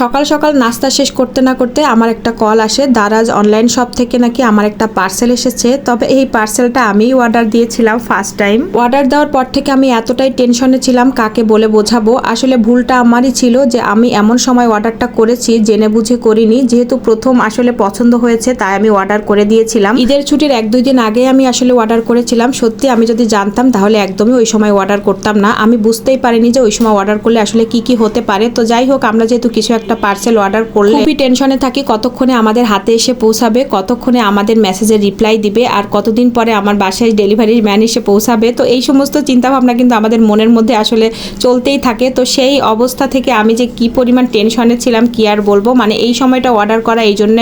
সকাল সকাল নাস্তা শেষ করতে না করতে আমার একটা কল আসে, দারাজ অনলাইন শপ থেকে নাকি আমার একটা পার্সেল এসেছে। তবে এই পার্সেলটা আমিই অর্ডার দিয়েছিলাম ফার্স্ট টাইম অর্ডার দেওয়ার পর থেকে আমি এতটাই টেনশনে ছিলাম, কাকে বলে বোঝাবো? আসলে ভুলটা আমারই ছিল যে আমি এমন সময় অর্ডারটা করেছি, জেনে বুঝে করিনি। যেহেতু প্রথম আসলে পছন্দ হয়েছে, তাই আমি অর্ডার করে দিয়েছিলাম। ঈদের ছুটির এক দুই দিন আগে আমি আসলে অর্ডার করেছিলাম। সত্যি আমি যদি জানতাম, তাহলে একদমই ওই সময় অর্ডার করতাম না। আমি বুঝতেই পারিনি যে ওই সময় অর্ডার করলে আসলে কি কি হতে পারে। তো যাই হোক, আমরা যেহেতু কিছু একটা পার্সেল অর্ডার করলে খুবই টেনশনে থাকি, কতক্ষণে আমাদের হাতে এসে পৌঁছাবে, কতক্ষণে আমাদের মেসেজের রিপ্লাই দিবে, আর কতদিন পরে আমার বাসায় ডেলিভারি ম্যান এসে পৌঁছাবে। তো এই সমস্ত চিন্তাভাবনা কিন্তু আমাদের মনের মধ্যে আসলে চলতেই থাকে। তো সেই অবস্থা থেকে আমি যে কি পরিমাণ টেনশনে ছিলাম, কি আর বলব? মানে এই সময়টা অর্ডার করা এই জন্য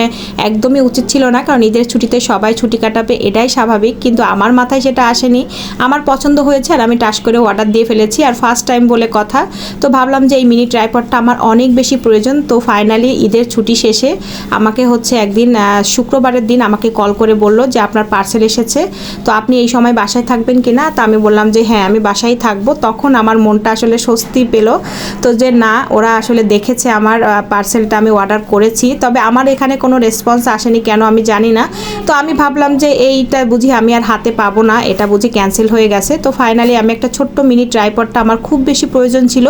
একদমই উচিত ছিল না, কারণ ঈদের ছুটিতে সবাই ছুটি কাটাবে, এটাই স্বাভাবিক। কিন্তু আমার মাথায় সেটা আসেনি। আমার পছন্দ হয়েছে আর আমি টাস করে অর্ডার দিয়ে ফেলেছি, আর ফার্স্ট টাইম বলে কথা। তো ভাবলাম যে এই মিনি ট্রাইপডটা আমার অনেক বেশি প্রয়োজন। তো ফাইনালি ঈদের ছুটি শেষে আমাকে হচ্ছে একদিন শুক্রবারের দিন আমাকে কল করে বলল যে আপনার পার্সেল এসেছে। তো আপনি এই সময় বাসায় থাকবেন কি না তো আমি বললাম যে হ্যাঁ আমি বাসায় থাকব। তখন আমার মনটা আসলে স্বস্তি পেল। তো যে না, ওরা আসলে দেখেছে আমার পার্সেলটা আমি অর্ডার করেছি। তবে আমার এখানে কোনো রেসপন্স আসেনি কেন আমি জানি না। তো আমি ভাবলাম যে এইটা বুঝি আমি আর হাতে পাবো না। এটা বুঝি ক্যান্সেল হয়ে গেছে। তো ফাইনালি আমি একটা ছোট্ট মিনি ট্রাইপডটা আমার খুব বেশি প্রয়োজন ছিল।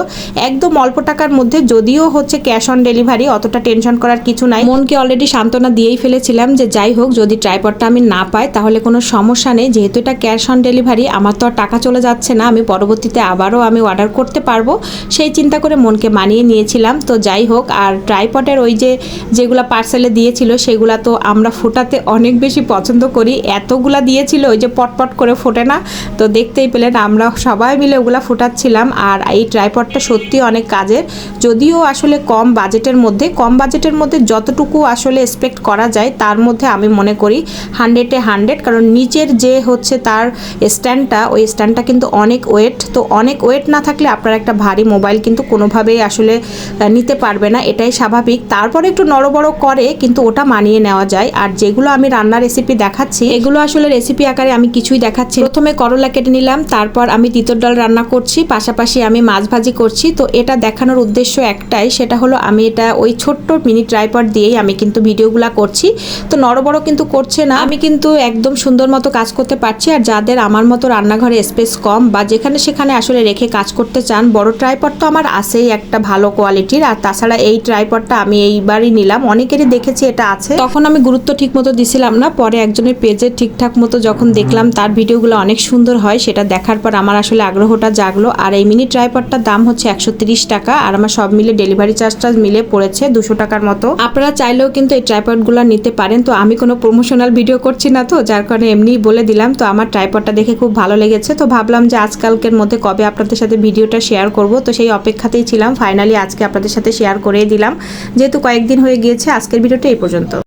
একদম অল্প টাকার মধ্যে যদিও হচ্ছে ক্যাশ অন ডেলিভারি, অতটা টেনশন করার কিছু নাই। মনকে অলরেডি সান্ত্বনা দিয়েই ফেলেছিলাম যে যাই হোক, যদি ট্রাইপডটা আমি না পাই, তাহলে কোনো সমস্যা নেই। যেহেতু এটা ক্যাশ অন ডেলিভারি, আমার তো আর টাকা চলে যাচ্ছে না। আমি পরবর্তীতে আবারও আমি অর্ডার করতে পারব। সেই চিন্তা করে মনকে মানিয়ে নিয়েছিলাম। তো যাই হোক, আর ট্রাইপডের ওই যে, যেগুলা পার্সেলে দিয়েছিল, সেগুলা তো আমরা ফোটাতে অনেক বেশি পছন্দ করি। এতগুলা দিয়েছিল, ওই যে পটপট করে ফোটে না? তো দেখতেই পেলেন, আমরা সবাই মিলে ওগুলা ফোটাচ্ছিলাম। আর এই ট্রাইপডটা সত্যি অনেক কাজের। যদিও আসলে কম বাজেটের মধ্যে, কম বাজেটের মধ্যে যতটুকু আসলে এক্সপেক্ট করা যায়, তার মধ্যে আমি মনে করি হান্ড্রেডে হান্ড্রেড কারণ নিচের যে হচ্ছে তার স্ট্যান্ডটা ওই স্ট্যান্ডটা কিন্তু অনেক ওয়েট তো অনেক ওয়েট না থাকলে আপনার একটা ভারী মোবাইল কিন্তু কোনোভাবেই আসলে নিতে পারবে না, এটাই স্বাভাবিক। তারপরে একটু নড়বড় করে, কিন্তু ওটা মানিয়ে নেওয়া যায়। আর যেগুলো আমি রান্নার রেসিপি দেখাচ্ছি, এগুলো আসলে রেসিপি আকারে আমি কিছুই দেখাচ্ছি প্রথমে করলা কেটে নিলাম, তারপর আমি তিতর ডাল রান্না করছি, পাশাপাশি আমি মাছ ভাজি করছি। তো এটা দেখানোর উদ্দেশ্য একটাই, সেটা হলো আমি এটা ওই ছোট্ট মিনি ট্রাইপড দিয়েই আমি কিন্তু ভিডিওগুলো করছি। তো নড়বড় কিন্তু করছে না। আমি কিন্তু একদম সুন্দর মতো কাজ করতে পারছি আর যাদের আমার মতো রান্নাঘরে স্পেস কম বা যেখানে সেখানে আসলে রেখে কাজ করতে চান, বড় ট্রাইপড তো আমার আছেই একটা ভালো কোয়ালিটির আর তাছাড়া এই ট্রাইপডটা আমি এইবারই নিলাম। অনেকেরই দেখেছি এটা আছে। তখন আমি গুরুত্ব ঠিক মতো দিছিলাম না। পরে একজনের পেজে ঠিকঠাক মতো যখন দেখলাম তার ভিডিওগুলো অনেক সুন্দর হয়, সেটা দেখার পর আমার আসলে আগ্রহটা জাগলো। আর এই মিনি ট্রাইপডটার দাম হচ্ছে একশো ত্রিশ টাকা। আর আমার সব মিলে ডেলিভারি চার্জটা মিলে পড়েছে দুশো টাকার মতো। আপনারা চাইলেও কিন্তু এই ট্রাইপডগুলো নিতে পারেন। তো আমি কোনো প্রমোশনাল ভিডিও করছি না তো, যার কারণে এমনিই বলে দিলাম। তো আমার ট্রাইপডটা দেখে খুব ভালো লেগেছে। তো ভাবলাম যে আজকালকের মধ্যে কবে আপনাদের সাথে ভিডিওটা শেয়ার করব। তো সেই অপেক্ষাতেই ছিলাম। ফাইনালি আজকে আপনাদের সাথে শেয়ার করেই দিলাম। যেহেতু কয়েকদিন হয়ে গিয়েছে, আজকের ভিডিওটা এই পর্যন্ত।